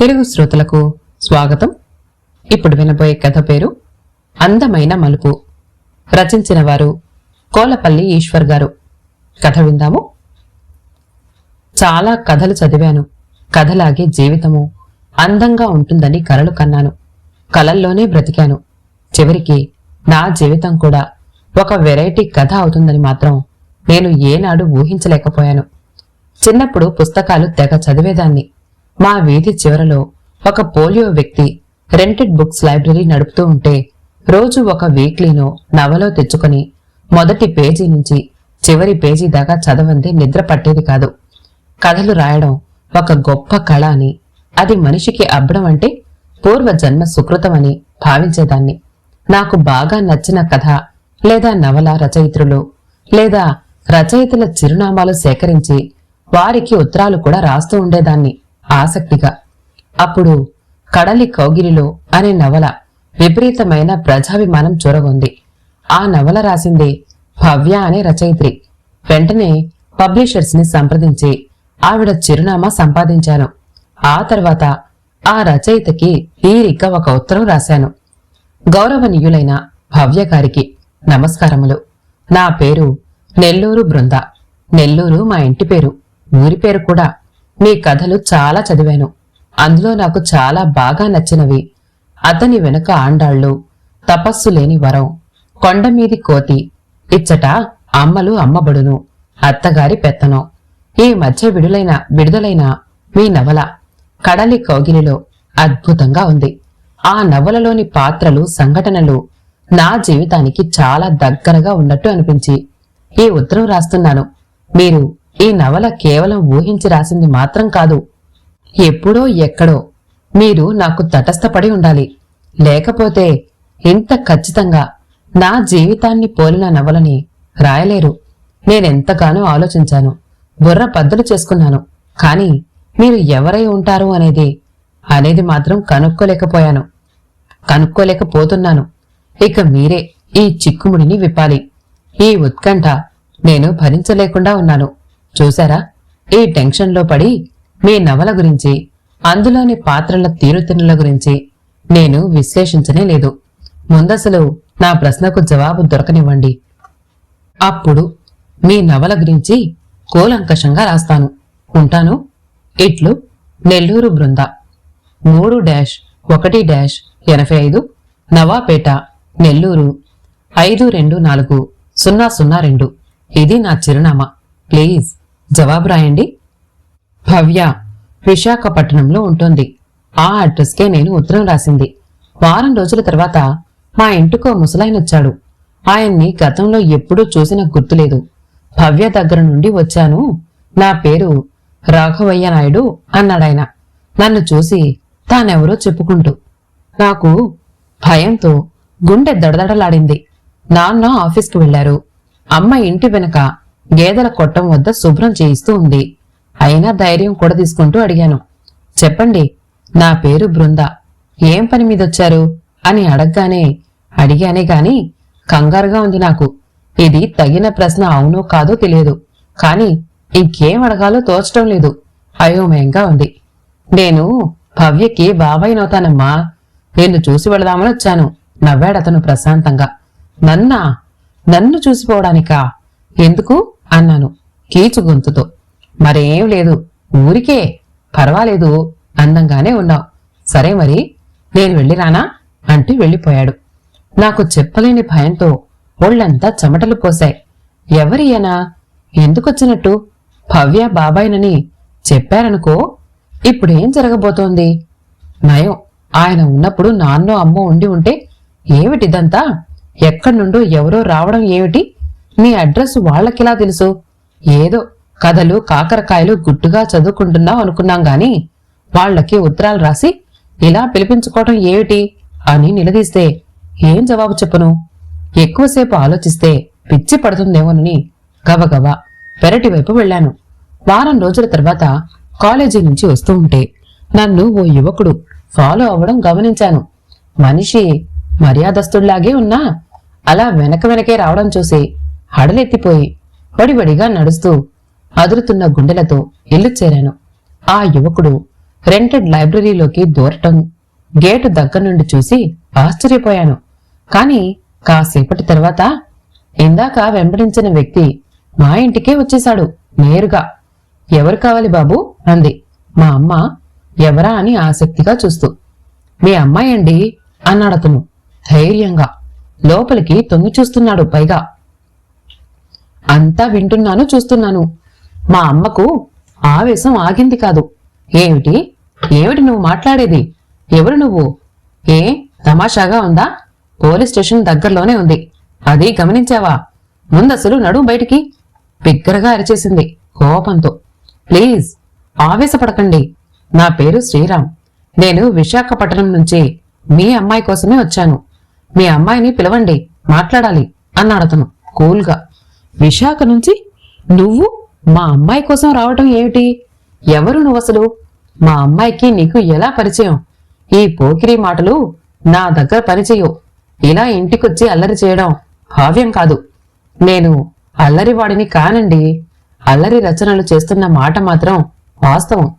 తెలుగు శ్రోతలకు స్వాగతం. ఇప్పుడు వినబోయే కథ పేరు అందమైన మలుపు. రచించిన వారు కోలపల్లి ఈశ్వర్ గారు. కథ విందాము. చాలా కథలు చదివాను. కథలాగే జీవితము అందంగా ఉంటుందని కలలు కన్నాను. కలల్లోనే బ్రతికాను. చివరికి నా జీవితం కూడా ఒక వెరైటీ కథ అవుతుందని మాత్రం నేను ఏనాడు ఊహించలేకపోయాను. చిన్నప్పుడు పుస్తకాలు తెగ చదివేదాన్ని. మా వీధి చివరలో ఒక పోలియో వ్యక్తి రెంటెడ్ బుక్స్ లైబ్రరీ నడుపుతూ ఉంటే రోజు ఒక వీక్లీనో నవలో తెచ్చుకొని మొదటి పేజీ నుంచి చివరి పేజీ దాకా చదవంది నిద్ర పట్టేది కాదు. కథలు రాయడం ఒక గొప్ప కళ అని అది మనిషికి అబ్బడం అంటే పూర్వజన్మ సుకృతమని భావించేదాన్ని. నాకు బాగా నచ్చిన కథ లేదా నవల రచయిత్రులు లేదా రచయితల చిరునామాలు సేకరించి వారికి ఉత్తరాలు కూడా రాస్తూ ఉండేదాన్ని. ఆసక్తిగా. అప్పుడు కడలి కౌగిలిలో అనే నవల విపరీతమైన ప్రజాభిమానం చొరగొంది. ఆ నవల రాసింది భవ్య అనే రచయిత్రి. వెంటనే పబ్లిషర్స్ని సంప్రదించి ఆవిడ చిరునామా సంపాదించాను. ఆ తర్వాత ఆ రచయితకి తీరిక ఒక ఉత్తరం రాశాను. గౌరవనీయులైన భవ్య గారికి నమస్కారములు. నా పేరు నెల్లూరు బృంద. నెల్లూరు మా ఇంటి పేరు. ఊరి పేరు కూడా మీ కథలు చాలా చదివాను. అందులో నాకు చాలా బాగా నచ్చినవి. అతని వెనుక ఆండాళ్ళు తపస్సు లేని వరం కొండమీది కోతి ఇచ్చట అమ్మలు అమ్మబడును అత్తగారి పెత్తనం. ఈ మధ్య విడులైన విడుదలైన మీ నవల కడలి కౌగిలిలో అద్భుతంగా ఉంది. ఆ నవలలోని పాత్రలు సంఘటనలు నా జీవితానికి చాలా దగ్గరగా ఉన్నట్టు అనిపించి ఈ ఉత్తరం రాస్తున్నాను. మీరు ఈ నవల కేవలం ఊహించి రాసింది మాత్రం కాదు. ఎప్పుడో ఎక్కడో మీరు నాకు తటస్థపడి ఉండాలి. లేకపోతే ఇంత ఖచ్చితంగా నా జీవితాన్ని పోలిన నవలని రాయలేరు. నేనెంతగానో ఆలోచించాను. బుర్ర బద్దలు చేసుకున్నాను. కానీ మీరు ఎవరై ఉంటారు అనేది అనేది మాత్రం కనుక్కోలేకపోయాను. కనుక్కోలేకపోతున్నాను. ఇక మీరే ఈ చిక్కుముడిని విప్పాలి. ఈ ఉత్కంఠ నేను భరించలేకుండా ఉన్నాను. చూశారా? ఈ టెన్షన్లో పడి మీ నవల గురించి అందులోని పాత్రల తీరుతెన్నుల గురించి నేను విశ్లేషించనే లేదు. ముందసలు నా ప్రశ్నకు జవాబు దొరకనివ్వండి. అప్పుడు మీ నవల గురించి కూలంకషంగా రాస్తాను. ఉంటాను? ఇట్లు నెల్లూరు బృంద. మూడు డాష్ ఒకటి డాష్ ఎనభై ఐదు నవాపేట నెల్లూరు ఐదు రెండు నాలుగు సున్నా సున్నా రెండు. ఇది నా చిరునామా. ప్లీజ్. జవాబు రాయండి. భవ్య విశాఖపట్నంలో ఉంటుంది. ఆ అడ్రస్కే నేను ఉత్తరం రాసింది. వారం రోజుల తర్వాత మా ఇంటికో ముసలాయన వచ్చాడు ఆయన్ని గతంలో ఎప్పుడూ చూసిన గుర్తులేదు. భవ్య దగ్గర నుండి వచ్చాను. నా పేరు రాఘవయ్య నాయుడు అన్నాడాయన. నన్ను చూసి తానెవరో చెప్పుకుంటూ. నాకు భయంతో గుండె దడదడలాడింది. నాన్న ఆఫీస్కి వెళ్ళారు అమ్మ ఇంటి వెనక గేదెల కొట్టం వద్ద శుభ్రం చేయిస్తూ ఉంది. అయినా ధైర్యం కూడా తీసుకుంటూ అడిగాను. చెప్పండి నా పేరు బృంద. ఏం పని మీదొచ్చారు? అని అడగగానే అడిగానే గాని కంగారుగా ఉంది నాకు. ఇది తగిన ప్రశ్న అవునో కాదో తెలియదు. కాని ఇంకేం అడగాలో తోచటం లేదు. అయోమయంగా ఉంది. నేను భవ్యకి బాబాయినవుతానమ్మా నిన్ను చూసి వెళదామని వచ్చాను. నవ్వాడతను ప్రశాంతంగా. నన్నా నన్ను చూసిపోవడానికా? ఎందుకు? అన్నాను. కీచు గొంతుతో. మరేం లేదు. ఊరికే. పర్వాలేదు. అందంగానే ఉన్నావు. సరే మరి నేను వెళ్ళిరానా అంటూ వెళ్ళిపోయాడు. నాకు చెప్పలేని భయంతో ఒళ్ళంతా చెమటలు పోశాయి. ఎవరియనా ఎందుకొచ్చినట్టు? భవ్య బాబాయినని చెప్పారనుకో ఇప్పుడేం జరగబోతోంది? నయం. ఆయన ఉన్నప్పుడు నాన్నో అమ్మో ఉండి ఉంటే ఏమిటిదంతా? ఎక్కడి నుండో ఎవరో రావడం ఏమిటి? మీ అడ్రస్ వాళ్ళకిలా తెలుసు. ఏదో కథలు కాకరకాయలు గుట్టుగా చదువుకుంటున్నావు అనుకున్నాం గాని వాళ్ళకి ఉత్తరాలు రాసి ఇలా పిలిపించుకోవటం ఏమిటి అని నిలదీస్తే ఏం జవాబు చెప్పను? ఎక్కువసేపు ఆలోచిస్తే పిచ్చి పడుతుందేమోనని గబగబా పెరటి వైపు వెళ్ళాను. వారం రోజుల తర్వాత కాలేజీ నుంచి వస్తూ ఉంటే నన్ను ఓ యువకుడు ఫాలో అవ్వడం గమనించాను. మనిషి మర్యాదస్తుడిలాగే ఉన్నా అలా వెనక వెనకే రావడం చూసి హడలెత్తిపోయి వడివడిగా నడుస్తూ అదురుతున్న గుండెలతో ఇల్లు చేరాను. ఆ యువకుడు రెంటెడ్ లైబ్రరీలోకి దూరటం గేటు దగ్గర నుండి చూసి ఆశ్చర్యపోయాను. కాని కాసేపటి తర్వాత ఇందాక వెంబడించిన వ్యక్తి మా ఇంటికే వచ్చేశాడు నేరుగా. ఎవరు కావాలి బాబు? అంది. మా అమ్మ ఎవరా అని ఆసక్తిగా చూస్తూ. మీ అమ్మాయి అండి అన్నాడతను ధైర్యంగా. లోపలికి తొంగి చూస్తున్నాడు పైగా. అంతా వింటున్నాను చూస్తున్నాను. మా అమ్మకు ఆవేశం ఆగింది కాదు. ఏమిటి? ఏమిటి నువ్వు మాట్లాడేది? ఎవరు నువ్వు? ఏ? తమాషాగా ఉందా? పోలీస్ స్టేషన్ దగ్గరలోనే ఉంది. అది గమనించావా? ముందసలు నడుము బయటికి బిగ్గరగా అరిచేసింది కోపంతో. ప్లీజ్ ఆవేశపడకండి. నా పేరు శ్రీరామ్. నేను విశాఖపట్నం నుంచి మీ అమ్మాయి కోసమే వచ్చాను. మీ అమ్మాయిని పిలవండి మాట్లాడాలి అన్నాడతను కూల్గా. విశాఖ నుంచి నువ్వు మా అమ్మాయి కోసం రావటం ఏమిటి? ఎవరు నువ్వు అసలు? మా అమ్మాయికి నీకు ఎలా పరిచయం? ఈ పోకిరి మాటలు నా దగ్గర పనిచేయవు. ఇలా ఇంటికొచ్చి అల్లరి చేయడం భావ్యం కాదు. నేను అల్లరివాడిని కానండి. అల్లరి రచనలు చేస్తున్న మాట మాత్రం వాస్తవం.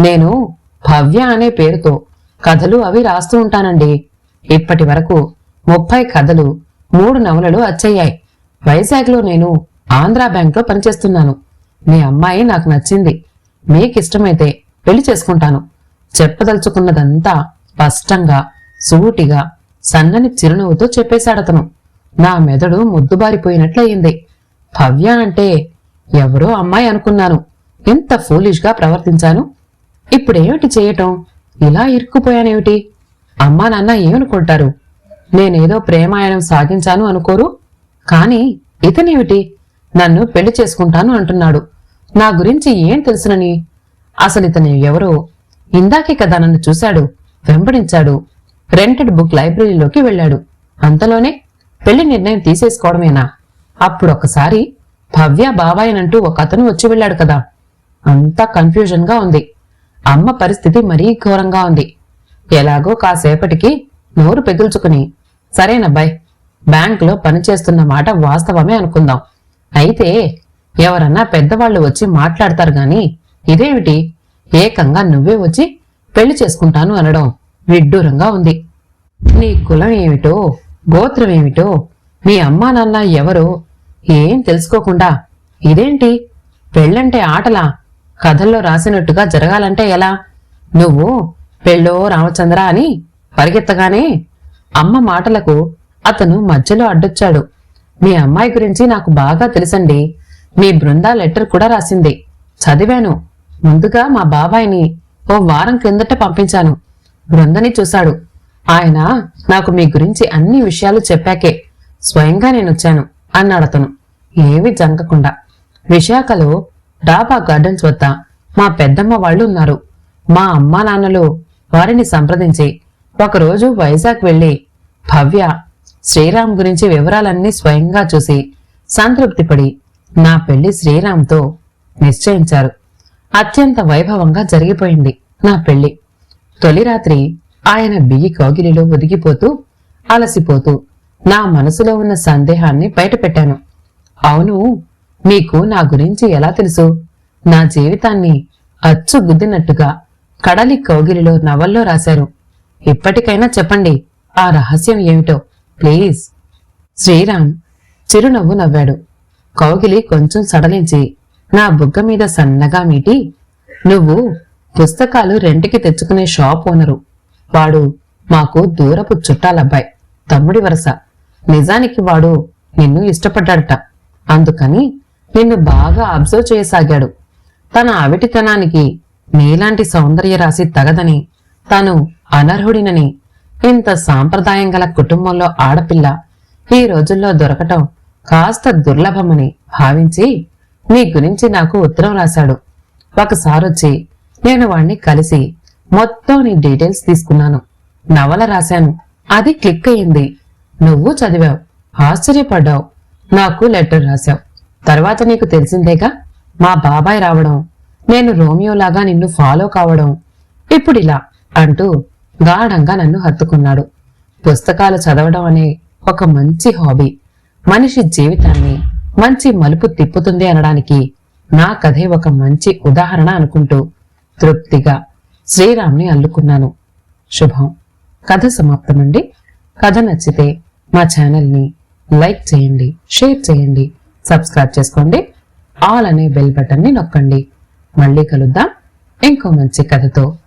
నేను భవ్య అనే పేరుతో కథలు అవి రాస్తూ ఉంటానండి. ఇప్పటి వరకు ముప్పై కథలు మూడు నవలలు అచ్చయ్యాయి వైజాగ్లో నేను ఆంధ్రా బ్యాంక్లో పనిచేస్తున్నాను. మీ అమ్మాయి నాకు నచ్చింది. మీకిష్టమైతే పెళ్ళి చేసుకుంటాను. చెప్పదలుచుకున్నదంతా స్పష్టంగా సూటిగా సన్నని చిరునవ్వుతో చెప్పేశాడతను. నా మెదడు ముద్దుబారిపోయినట్లయింది. భవ్య అంటే ఎవరో అమ్మాయి అనుకున్నాను. ఎంత ఫూలిష్గా ప్రవర్తించాను. ఇప్పుడేమిటి చేయటం? ఇలా ఇరుక్కుపోయానేమిటి? అమ్మా నాన్న ఏమనుకుంటారు? నేనేదో ప్రేమాయణం సాగించాను అనుకోరు? కాని ఇతనేమిటి? నన్ను పెళ్ళి చేసుకుంటాను అంటున్నాడు. నా గురించి ఏం తెలుసునని? అసలు ఇతను ఎవరో? ఇందాకే కదా నన్ను చూశాడు వెంబడించాడు. రెంటెడ్ బుక్ లైబ్రరీలోకి వెళ్ళాడు. అంతలోనే పెళ్ళి నిర్ణయం తీసేసుకోవడమేనా? అప్పుడొకసారి భవ్య బాబాయనంటూ ఒక అతను వచ్చి వెళ్ళాడు కదా. అంతా కన్ఫ్యూజన్గా ఉంది. అమ్మ పరిస్థితి మరీ ఘోరంగా ఉంది. ఎలాగో కాసేపటికి నోరు పెగుల్చుకుని సరేనబ్బాయ్ బ్యాంకులో పనిచేస్తున్న మాట వాస్తవమే అనుకుందాం. అయితే ఎవరన్నా పెద్దవాళ్ళు వచ్చి మాట్లాడతారు గాని ఇదేమిటి? ఏకంగా నువ్వే వచ్చి పెళ్ళి చేసుకుంటాను అనడం విడ్డూరంగా ఉంది. నీ కులం ఏమిటో గోత్రం ఏమిటో మీ అమ్మా నాన్న ఎవరో ఏం తెలుసుకోకుండా ఇదేంటి? పెళ్ళంటే ఆటలా? కథల్లో రాసినట్టుగా జరగాలంటే ఎలా? నువ్వు పెళ్ళో రామచంద్ర అని పరిగెత్తగానే అమ్మ మాటలకు అతను మధ్యలో అడ్డొచ్చాడు. మీ అమ్మాయి గురించి నాకు బాగా తెలుసండి. మీ బృందా లెటర్ కూడా రాసింది. చదివాను. ముందుగా మా బాబాయిని ఓ వారం క్రిందట పంపించాను. బృందని చూశాడు. ఆయన నాకు మీ గురించి అన్ని విషయాలు చెప్పాకే స్వయంగా నేనొచ్చాను అన్నాడతను ఏమీ జంకకుండా విశాఖలో డాబా గార్డెన్స్ వద్ద మా పెద్దమ్మ వాళ్ళు ఉన్నారు. మా అమ్మా నాన్నలు వారిని సంప్రదించి ఒకరోజు వైజాగ్ వెళ్ళి భవ్య శ్రీరామ్ గురించి వివరాలన్నీ స్వయంగా చూసి సంతృప్తిపడి నా పెళ్ళి శ్రీరామ్తో నిశ్చయించారు. అత్యంత వైభవంగా జరిగిపోయింది నా పెళ్ళి. తొలి రాత్రి ఆయన బియ్యి కౌగిలిలో ఒదిగిపోతూ అలసిపోతూ నా మనసులో ఉన్న సందేహాన్ని బయటపెట్టాను. అవును మీకు నా గురించి ఎలా తెలుసు? నా జీవితాన్ని అచ్చు గుద్దినట్టుగా కడలి కౌగిలిలో నవల్లో రాశారు. ఇప్పటికైనా చెప్పండి ఆ రహస్యం ఏమిటో. ప్లీజ్. శ్రీరామ్ చిరునవ్వు నవ్వాడు. కౌగిలి కొంచెం సడలించి నా బుగ్గ మీద సన్నగా మీటి నువ్వు పుస్తకాలు రెంటికి తెచ్చుకునే షాప్ ఓనరు. వాడు మాకు దూరపు చుట్టాలబ్బాయి తమ్ముడి వరస. నిజానికి వాడు నిన్ను ఇష్టపడ్డాడట. అందుకని నిన్ను బాగా అబ్జర్వ్ చేయసాగాడు. తన అవిటితనానికి నీలాంటి సౌందర్య రాశి తగదని తాను అనర్హుడినని ఇంత సాంప్రదాయం గల కుటుంబంలో ఆడపిల్ల ఈ రోజుల్లో దొరకటం కాస్త దుర్లభమని భావించి నీ గురించి నాకు ఉత్తరం రాశాడు. ఒకసారొచ్చి నేను వాణ్ణి కలిసి మొత్తం నీ డీటెయిల్స్ తీసుకున్నాను. నవల రాశాను. అది క్లిక్ అయింది నువ్వు చదివావు. ఆశ్చర్యపడ్డావు. నాకు లెటర్ రాశావు. తర్వాత నీకు తెలిసిందేగా మా బాబాయ్ రావడం నేను రోమియోలాగా నిన్ను ఫాలో కావడం ఇప్పుడిలా అంటూ గాఢంగా నన్ను హత్తుకున్నాడు. పుస్తకాలు చదవడం అనే ఒక మంచి హాబీ. మనిషి జీవితాన్ని మంచి మలుపు తిప్పుతుంది అనడానికి నా కథే ఒక మంచి ఉదాహరణ అనుకుంటూ తృప్తిగా శ్రీరామ్ని అల్లుకున్నాను. శుభం. కథ సమాప్తమండి. కథ నచ్చితే మా ఛానల్ని లైక్ చేయండి షేర్ చేయండి సబ్స్క్రైబ్ చేసుకోండి ఆల్ అనే బెల్ బటన్ని నొక్కండి. మళ్ళీ కలుద్దాం. ఇంకో మంచి కథతో.